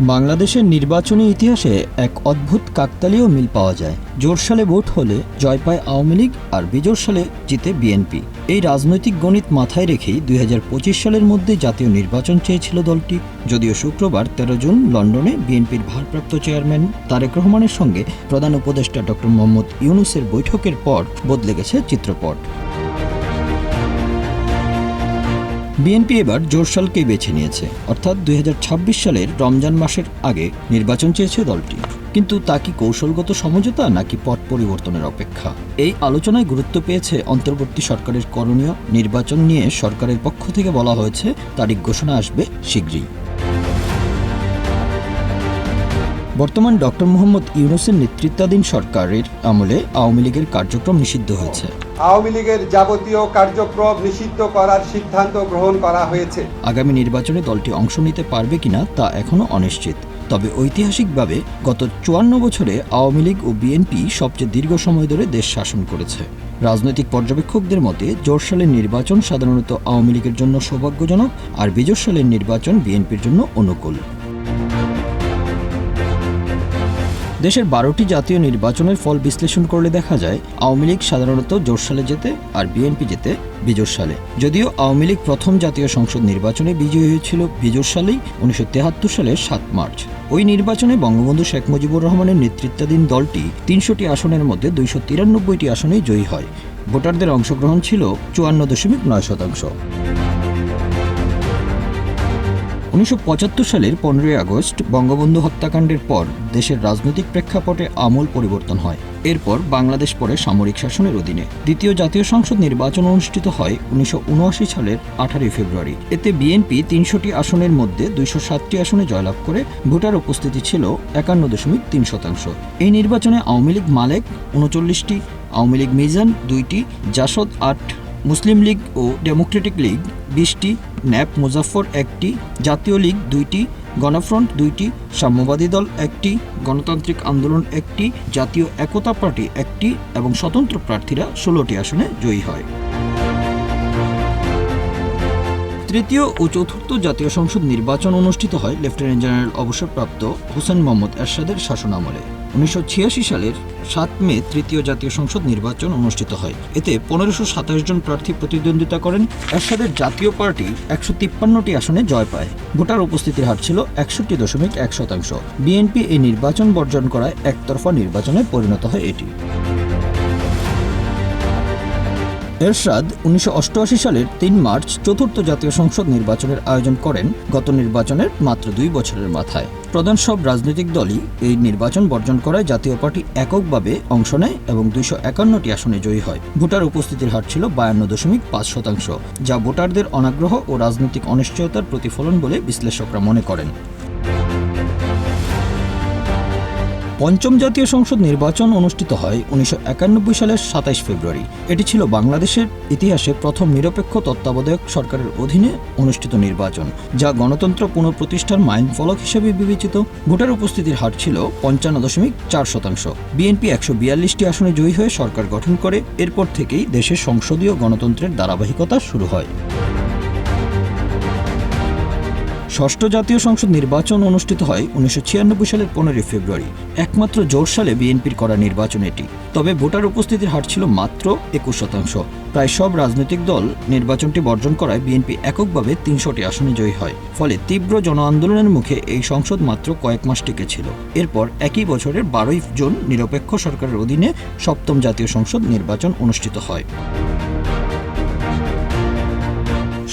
বাংলাদেশের নির্বাচনী ইতিহাসে এক অদ্ভুত কাকতালীয় মিল পাওয়া যায়। জোর সালে ভোট হলে জয় পায় আওয়ামী লীগ আর বিজোর সালে জিতে বিএনপি। এই রাজনৈতিক গণিত মাথায় রেখেই দুই হাজার পঁচিশ সালের মধ্যে জাতীয় নির্বাচন চেয়েছিল দলটি। যদিও শুক্রবার তেরো জুন লন্ডনে বিএনপির ভারপ্রাপ্ত চেয়ারম্যান তারেক রহমানের সঙ্গে প্রধান উপদেষ্টা ডক্টর মোহাম্মদ ইউনুসের বৈঠকের পর বদলে গেছে চিত্রপট। বিএনপি এবার জোরসালকেই বেছে নিয়েছে। অর্থাৎ দুই হাজার ছাব্বিশ সালের রমজান মাসের আগে নির্বাচন চেয়েছে দলটি। কিন্তু তা কি কৌশলগত সমঝোতা নাকি পট পরিবর্তনের অপেক্ষা? এই আলোচনায় গুরুত্ব পেয়েছে অন্তর্বর্তী সরকারের করণীয় নির্বাচন নিয়ে সরকারের পক্ষ থেকে বলা হয়েছে, তারিখ ঘোষণা আসবে শীঘ্রই। বর্তমান ডক্টর মোহাম্মদ ইউনুসের নেতৃত্বাধীন সরকারের আমলে আওয়ামী লীগের কার্যক্রম নিষিদ্ধ হয়েছে। আওয়ামী লীগের যাবতীয় কার্যক্রম নিষিদ্ধ করার সিদ্ধান্ত গ্রহণ করা হয়েছে। আগামী নির্বাচনে দলটি অংশ নিতে পারবে কিনা তা এখনও অনিশ্চিত। তবে ঐতিহাসিকভাবে গত চুয়ান্ন বছরে আওয়ামী লীগ ও বিএনপি সবচেয়ে দীর্ঘ সময় ধরে দেশ শাসন করেছে। রাজনৈতিক পর্যবেক্ষকদের মতে জোর সালের নির্বাচন সাধারণত আওয়ামী লীগের জন্য সৌভাগ্যজনক আর বিজোর সালের নির্বাচন বিএনপির জন্য অনুকূল। দেশের বারোটি জাতীয় নির্বাচনের ফল বিশ্লেষণ করলে দেখা যায়, আওয়ামী লীগ সাধারণত জোর সালে যেতে আর বিএনপি যেতে বিজোর সালে। যদিও আওয়ামী লীগ প্রথম জাতীয় সংসদ নির্বাচনে বিজয়ী হয়েছিল বিজোর সালেই, উনিশশো তেহাত্তর সালের সাত মার্চ। ওই নির্বাচনে বঙ্গবন্ধু শেখ মুজিবুর রহমানের নেতৃত্বাধীন দলটি তিনশোটি আসনের মধ্যে দুইশো তিরানব্বইটি আসনেই জয়ী হয়। ভোটারদের অংশগ্রহণ ছিল চুয়ান্ন দশমিক নয় শতাংশ। উনিশশো পঁচাত্তর সালের পনেরোই আগস্ট বঙ্গবন্ধু হত্যাকাণ্ডের পর দেশের রাজনৈতিক প্রেক্ষাপটে আমূল পরিবর্তন হয়। এরপর বাংলাদেশ পড়ে সামরিক শাসনের অধীনে। দ্বিতীয় জাতীয় সংসদ নির্বাচন অনুষ্ঠিত হয় উনিশশো উনআশি সালের আঠারোই ফেব্রুয়ারি। এতে বিএনপি তিনশোটি আসনের মধ্যে দুইশো সাতটি আসনে জয়লাভ করে ভোটার উপস্থিতি ছিল একান্ন দশমিক তিন শতাংশ। এই নির্বাচনে আওয়ামী লীগ মালেক উনচল্লিশটি, আওয়ামী লীগ মিজান দুইটি, জাসদ আট, মুসলিম লীগ ও ডেমোক্রেটিক লীগ বিশটি ন্যাপ মুজাফর একটি জাতীয় লীগ, দুইটি গণফ্রন্ট, দুইটি সাম্যবাদী দল, একটি গণতান্ত্রিক আন্দোলন, একটি জাতীয় একতা পার্টি, একটি এবং স্বতন্ত্র প্রার্থীরা ষোলোটি আসনে জয়ী হয়। তৃতীয় ও চতুর্থ জাতীয় সংসদ নির্বাচন অনুষ্ঠিত হয় লেফটেন্যান্ট জেনারেল অবসরপ্রাপ্ত হোসেন মোহাম্মদ এরশাদের শাসনামলে। উনিশশো ছিয়াশি সালের সাত মে তৃতীয় জাতীয় সংসদ নির্বাচন অনুষ্ঠিত হয়। এতে পনেরোশো সাতাশ জন প্রার্থী প্রতিদ্বন্দ্বিতা করেন। এরশাদের জাতীয় পার্টি একশো তিপ্পান্নটি আসনে জয় পায়। ভোটার উপস্থিতির হার ছিল একষট্টি দশমিক এক শতাংশ। বিএনপি এই নির্বাচন বর্জন করায় একতরফা নির্বাচনে পরিণত হয় এটি। এরশাদ উনিশশো অষ্টআশি সালের তিন মার্চ চতুর্থ জাতীয় সংসদ নির্বাচনের আয়োজন করেন গত নির্বাচনের মাত্র দুই বছরের মাথায়। প্রধান সব রাজনৈতিক দলই এই নির্বাচন বর্জন করায় জাতীয় পার্টি এককভাবে অংশ নেয় এবং দুইশো একান্নটি আসনে জয়ী হয়। ভোটার উপস্থিতির হার ছিল বায়ান্ন দশমিক পাঁচ শতাংশ, যা ভোটারদের অনাগ্রহ ও রাজনৈতিক অনিশ্চয়তার প্রতিফলন বলে বিশ্লেষকরা মনে করেন। পঞ্চম জাতীয় সংসদ নির্বাচন অনুষ্ঠিত হয় উনিশশো একানব্বই সালের সাতাইশ ফেব্রুয়ারি। এটি ছিল বাংলাদেশের ইতিহাসে প্রথম নিরপেক্ষ তত্ত্বাবধায়ক সরকারের অধীনে অনুষ্ঠিত নির্বাচন, যা গণতন্ত্র পুনঃপ্রতিষ্ঠার মাইল ফলক হিসেবে বিবেচিত। ভোটার উপস্থিতির হার ছিল পঞ্চান্ন দশমিক চার শতাংশ। বিএনপি একশো বিয়াল্লিশটি আসনে জয়ী হয়ে সরকার গঠন করে, এরপর থেকেই দেশের সংসদীয় গণতন্ত্রের ধারাবাহিকতা শুরু হয়। ষষ্ঠ জাতীয় সংসদ নির্বাচন অনুষ্ঠিত হয় উনিশশো ছিয়ানব্বই সালের পনেরোই ফেব্রুয়ারি। একমাত্র জোর সালে বিএনপির করা নির্বাচন এটি। তবে ভোটার উপস্থিতির হার ছিল মাত্র একুশ শতাংশ। প্রায় সব রাজনৈতিক দল নির্বাচনটি বর্জন করায় বিএনপি এককভাবে তিনশোটি আসনে জয়ী হয়। ফলে তীব্র জন আন্দোলনের মুখে এই সংসদ মাত্র কয়েক মাস টিকে ছিল। এরপর একই বছরের বারোই জুন নিরপেক্ষ সরকারের অধীনে সপ্তম জাতীয় সংসদ নির্বাচন অনুষ্ঠিত হয়।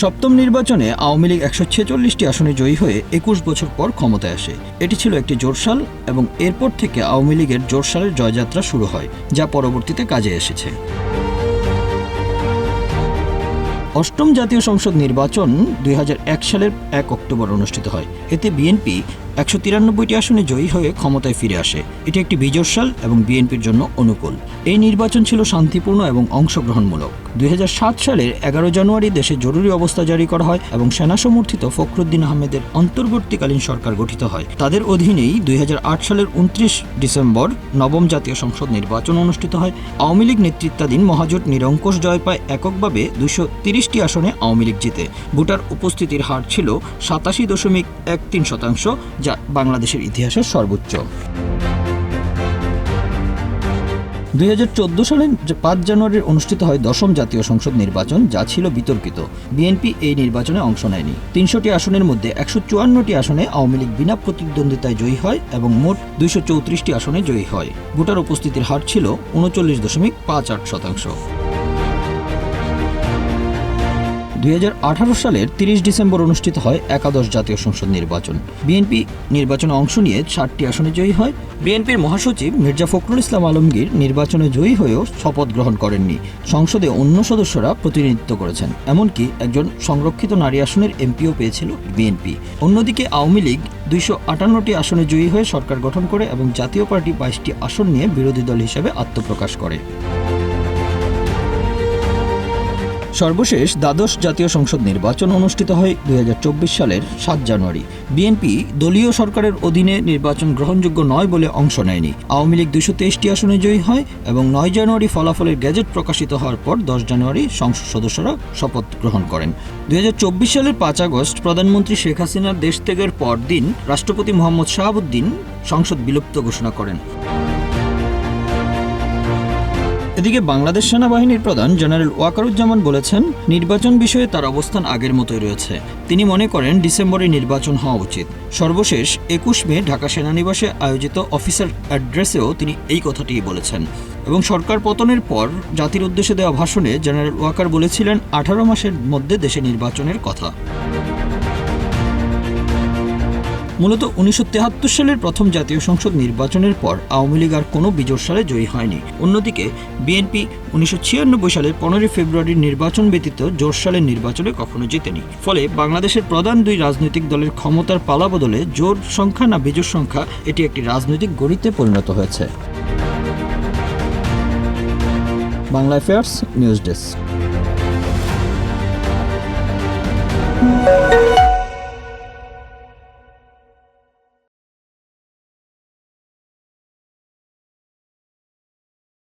সপ্তম নির্বাচনে আওয়ামী লীগ একশো ছেচল্লিশটি আসনে জয়ী হয়ে একুশ বছর পর ক্ষমতায় আসে। এটি ছিল একটি জোরসাল এবং এরপর থেকে আওয়ামী লীগের জোরসালের জয়যাত্রা শুরু হয়, যা পরবর্তীতে কাজে এসেছে। অষ্টম জাতীয় সংসদ নির্বাচন দুই হাজার এক সালের এক অক্টোবর অনুষ্ঠিত হয়। এতে বিএনপি একশো তিরানব্বইটি আসনে জয়ী হয়ে ক্ষমতায় ফিরে আসে। এটি একটি বিজয় এবং বিএনপির জন্য অনুকূল। এই নির্বাচন ছিল শান্তিপূর্ণ এবং অংশগ্রহণমূলক। দুই সালের এগারো জানুয়ারি দেশে জরুরি অবস্থা জারি করা হয় এবং সেনা সমর্থিত ফখরুদ্দিন আহমেদের অন্তর্বর্তীকালীন সরকার গঠিত হয়। তাদের অধীনেই দুই সালের উনত্রিশ ডিসেম্বর নবম জাতীয় সংসদ নির্বাচন অনুষ্ঠিত হয়। আওয়ামী লীগ নেতৃত্বাধীন মহাজোট নিরঙ্কুশ জয় পায় এককভাবে দুশো তিরিশটি আসনে আওয়ামী লীগ জিতে। ভোটার উপস্থিতির হার ছিল সাতাশি দশমিক এক তিন শতাংশ। যা বাংলাদেশের ইতিহাসের সর্বোচ্চ। দুই সালের যে পাঁচ জানুয়ারির অনুষ্ঠিত হয় দশম জাতীয় সংসদ নির্বাচন, যা ছিল বিতর্কিত। বিএনপি এই নির্বাচনে অংশ নেয়নি। তিনশোটি আসনের মধ্যে একশো চুয়ান্নটি আসনে আওয়ামী লীগ বিনা প্রতিদ্বন্দ্বিতায় জয়ী হয় এবং মোট দুইশো চৌত্রিশটি আসনে জয়ী হয়। ভোটার উপস্থিতির হার ছিল উনচল্লিশ দশমিক পাঁচ আট শতাংশ। দুই হাজার আঠারো সালের তিরিশ ডিসেম্বর অনুষ্ঠিত হয় একাদশ জাতীয় সংসদ নির্বাচন। বিএনপি নির্বাচনে অংশ নিয়ে ষাটটি আসনে জয়ী হয়। বিএনপির মহাসচিব মির্জা ফখরুল ইসলাম আলমগীর নির্বাচনে জয়ী হয়েও শপথ গ্রহণ করেননি। সংসদে অন্য সদস্যরা প্রতিনিধিত্ব করেছেন। এমনকি একজন সংরক্ষিত নারী আসনের এমপিও পেয়েছিল বিএনপি। অন্যদিকে আওয়ামী লীগ দুইশো আটান্নটি আসনে জয়ী হয়ে সরকার গঠন করে এবং জাতীয় পার্টি বাইশটি আসন নিয়ে বিরোধী দল হিসেবে আত্মপ্রকাশ করে। সর্বশেষ দ্বাদশ জাতীয় সংসদ নির্বাচন অনুষ্ঠিত হয় দুই হাজার চব্বিশ সালের সাত জানুয়ারি। বিএনপি দলীয় সরকারের অধীনে নির্বাচন গ্রহণযোগ্য নয় বলে অংশ নেয়নি। আওয়ামী লীগ দুশো তেইশটি আসনে জয়ী হয় এবং নয় জানুয়ারি ফলাফলের গেজেট প্রকাশিত হওয়ার পর দশ জানুয়ারি সংসদ সদস্যরা শপথ গ্রহণ করেন। দু হাজার চব্বিশ সালের পাঁচ আগস্ট প্রধানমন্ত্রী শেখ হাসিনার দেশ ত্যাগের পর দিন রাষ্ট্রপতি মোহাম্মদ শাহাবুদ্দিন সংসদ বিলুপ্ত ঘোষণা করেন। এদিকে বাংলাদেশ সেনাবাহিনীর প্রধান জেনারেল ওয়াকারুজ্জামান বলেছেন, নির্বাচন বিষয়ে তার অবস্থান আগের মতোই রয়েছে। তিনি মনে করেন, ডিসেম্বরে নির্বাচন হওয়া উচিত। সর্বশেষ একুশ মে ঢাকা সেনানিবাসে আয়োজিত অফিসার অ্যাড্রেসেও তিনি এই কথাটি বলেছেন। এবং সরকার পতনের পর জাতির উদ্দেশ্যে দেওয়া ভাষণে জেনারেল ওয়াকার বলেছিলেন, আঠারো মাসের মধ্যে দেশে নির্বাচনের কথা। মূলত উনিশশো সালের প্রথম জাতীয় সংসদ নির্বাচনের পর আওয়ামী লীগ আর কোনো বিজোর সালে জয়ী হয়নি। অন্যদিকে, বিএনপি উনিশশো ছিয়ানব্বই সালের পনেরোই ফেব্রুয়ারির নির্বাচন ব্যতীত জোর সালের নির্বাচনে কখনো জিতেনি। ফলে বাংলাদেশের প্রধান দুই রাজনৈতিক দলের ক্ষমতার পালা বদলে জোর সংখ্যা না বিজোর সংখ্যা এটি একটি রাজনৈতিক গণিতে পরিণত হয়েছে। Bangla affairs news desk.